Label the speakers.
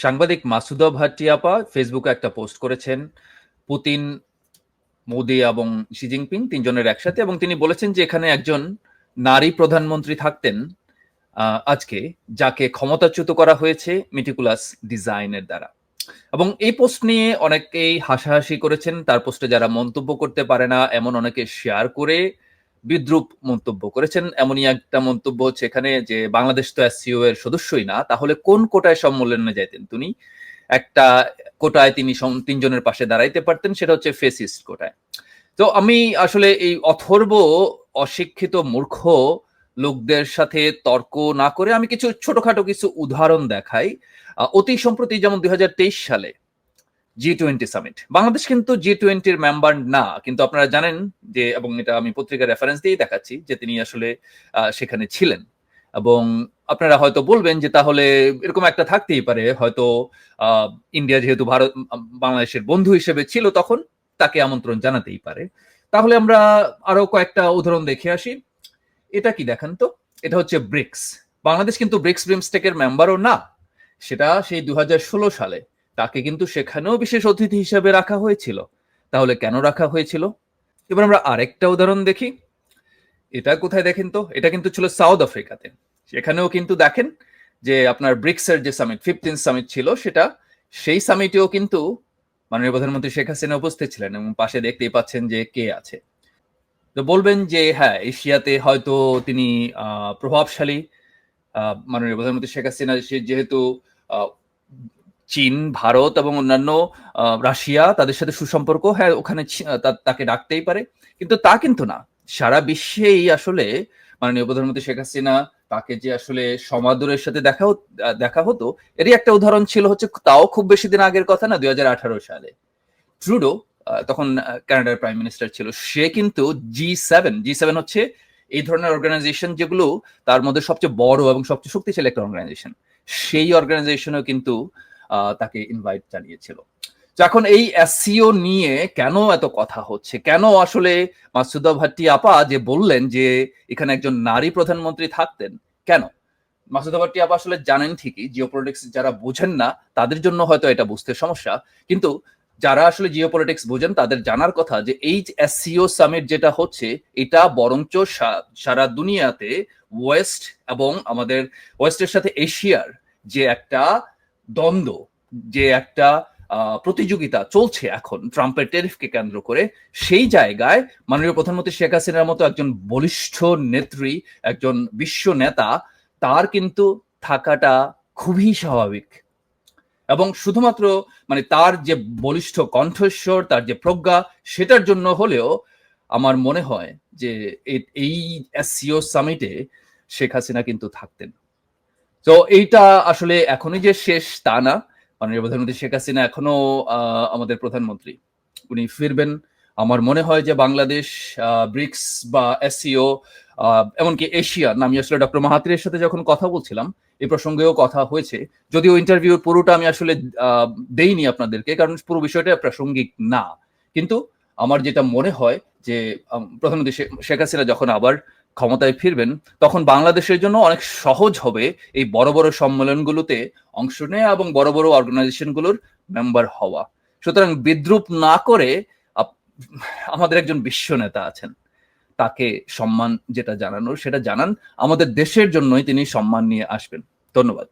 Speaker 1: সাংবাদিক মাসুদা ভাটিয়াপা ফেসবুকে একটা পোস্ট করেছেন। পুতিন, মোদি এবং শি জিনপিং তিনজনের একসাথে এবং তিনি বলেছেন যে এখানে একজন নারী প্রধানমন্ত্রী থাকতেন আজকে, যাকে ক্ষমতাচ্যুত করা হয়েছে মিটিকুলাস ডিজাইনের দ্বারা। এবং এই পোস্ট নিয়ে অনেকেই হাসাহাসি করেছেন, তার পোস্টে যারা মন্তব্য করতে পারে না, এমন অনেকে শেয়ার করে বিদ্রুপ মন্তব্য করেছেন। এমনই একটা মন্তব্য হচ্ছে এখানে যে, বাংলাদেশ তো এসসিও এর সদস্যই না, তাহলে কোন কোটায় সম্মেলনে যাইতেন তিনি? একটা কোটায় তিনি তিনজনের পাশে দাঁড়াইতে পারতেন, সেটা হচ্ছে ফেসিস্ট কোটায়। তো আমি আসলে এই অথর্ব, অশিক্ষিত মূর্খ লোকদের সাথে তর্ক না করে আমি কিছু ছোটখাটো কিছু উদাহরণ দেখাই। অতি সম্প্রতি যেমন দুই হাজার তেইশ সালে জি টোয়েন্টি সামিট বাংলাদেশ কিন্তু জি টোয়েন্টির মেম্বার না, কিন্তু আপনারা জানেন যে, এবং এটা আমি পত্রিকার রেফারেন্স দিয়েই দেখাচ্ছি যে তিনি আসলে সেখানে ছিলেন। এবং আপনারা হয়তো বলবেন যে তাহলে এরকম একটা থাকতেই পারে, হয়তো ইন্ডিয়া যেহেতু ভারত বাংলাদেশের বন্ধু হিসেবে ছিল তখন, তাকে আমন্ত্রণ জানাতেই পারে। তাহলে আমরা আরও কয়েকটা উদাহরণ দেখে আসি। এটা কি দেখেন তো? এটা হচ্ছে ব্রিক্স বাংলাদেশ কিন্তু ব্রিক্স ব্রিমস্টেকের মেম্বারও না। সেটা সেই দু হাজার ষোলো সালে। তাকে কিন্তু সেখানেও বিশেষ অতিথি হিসেবে রাখা হয়েছিল। তাহলে কেন রাখা হয়েছিল? এবার আমরা আরেকটা উদাহরণ দেখি। এটা কোথায় দেখেন তো? এটা কিন্তু ছিল সাউথ আফ্রিকাতে। সেখানেও কিন্তু দেখেন যে আপনার ব্রিক্সের যে সামিট ফিফটিন সামিট ছিল, সেটা সেই সামিটেও কিন্তু মাননীয় প্রধানমন্ত্রী শেখ হাসিনা উপস্থিত ছিলেন এবং পাশে দেখতেই পাচ্ছেন যে কে আছে। তো বলবেন যে হ্যাঁ এশিয়াতে হয়তো তিনি প্রভাবশালী। মাননীয় প্রধানমন্ত্রী শেখ হাসিনা যেহেতু চীন, ভারত এবং অন্যান্য রাশিয়া তাদের সাথে সুসম্পর্ক। হ্যাঁ ওখানে তাকে ডাকতেই পারে। কিন্তু তা কিন্তু না। সারা বিশ্বেই আসলে মাননীয় প্রধানমন্ত্রী শেখ হাসিনা তাকে যে আসলে সমাদরের সাথে দেখা দেখা হতো, এরই একটা উদাহরণ ছিল হচ্ছে তাও খুব বেশি দিন আগের কথা না, দুই হাজার আঠারো সালে। ট্রুডো তখন কানাডার প্রাইম মিনিস্টার ছিল। সে কিন্তু জি সেভেন জি সেভেন হচ্ছে এই ধরনের অর্গানাইজেশন যেগুলো তার মধ্যে সবচেয়ে বড় এবং সবচেয়ে শক্তিশালী একটা অর্গানাইজেশন সেই অর্গানাইজেশনও কিন্তু তাকে ইনভাইট জানিয়েছিল। এখন এই এসসিও নিয়ে কেন এত কথা হচ্ছে? কেন আসলে মাসুদা ভাট্টি আপা যে বললেন যে এখানে একজন নারী প্রধানমন্ত্রী থাকতেন, কেন? মাসুদা ভাট্টি আপা আসলে জানেন ঠিকই জিওপলিটিক্স যারা বোঝেন না, তাদের জন্য হয়তো এটা বুঝতে সমস্যা। কিন্তু যারা আসলে জিওপলিটিক্স বোঝেন, তাদের জানার কথা যে এই এসসিও সামিট যেটা হচ্ছে, এটা বরঞ্চ সারা দুনিয়াতে ওয়েস্ট এবং আমাদের ওয়েস্টের সাথে এশিয়ার যে একটা দ্বন্দ্ব যে একটা প্রতিযোগিতা চলছে এখন ট্রাম্পের টেরিফকে কেন্দ্র করে, সেই জায়গায় মাননীয় প্রধানমন্ত্রী শেখ হাসিনার মতো একজন বলিষ্ঠ নেত্রী, একজন বিশ্ব নেতা, তার কিন্তু থাকাটা খুবই স্বাভাবিক। এবং শুধুমাত্র মানে তার যে বলিষ্ঠ কণ্ঠস্বর, তার যে প্রজ্ঞা, সেটার জন্য হলেও আমার মনে হয় যে এই এসসিও সামিটে শেখ হাসিনা কিন্তু থাকতেন। তো এইটা আসলে এখনই যে শেষ তা না। মাননীয় প্রধানমন্ত্রী শেখ হাসিনা এখনও আমাদের প্রধানমন্ত্রী। উনি ফিরবেন। আমার মনে হয় যে বাংলাদেশ ব্রিক্স বা এসসিও এমনকি এশিয়া আমি আসলে ডক্টর মাহাতিরের সাথে যখন কথা বলছিলাম এই প্রসঙ্গেও কথা হয়েছে। যদিও ইন্টারভিউ পুরোটা আমি আসলে দেইনি আপনাদেরকে, কারণ পুরো বিষয়টা প্রাসঙ্গিক না। কিন্তু আমার যেটা মনে হয় যে প্রধানমন্ত্রী শেখ হাসিনা যখন আবার ক্ষমতায় ফিরবেন, তখন বাংলাদেশের জন্য অনেক সহজ হবে এই বড় বড় সম্মেলনগুলোতে অংশ নেওয়া এবং বড় বড় অর্গানাইজেশনগুলোর মেম্বার হওয়া। সুতরাং বিদ্রুপ না করে আমাদের একজন বিশ্ব নেতা আছেন। তাকে সম্মান যেটা জানানোর, সেটা জানান। আমাদের দেশের জন্যই তিনি সম্মান নিয়ে আসবেন। ধন্যবাদ।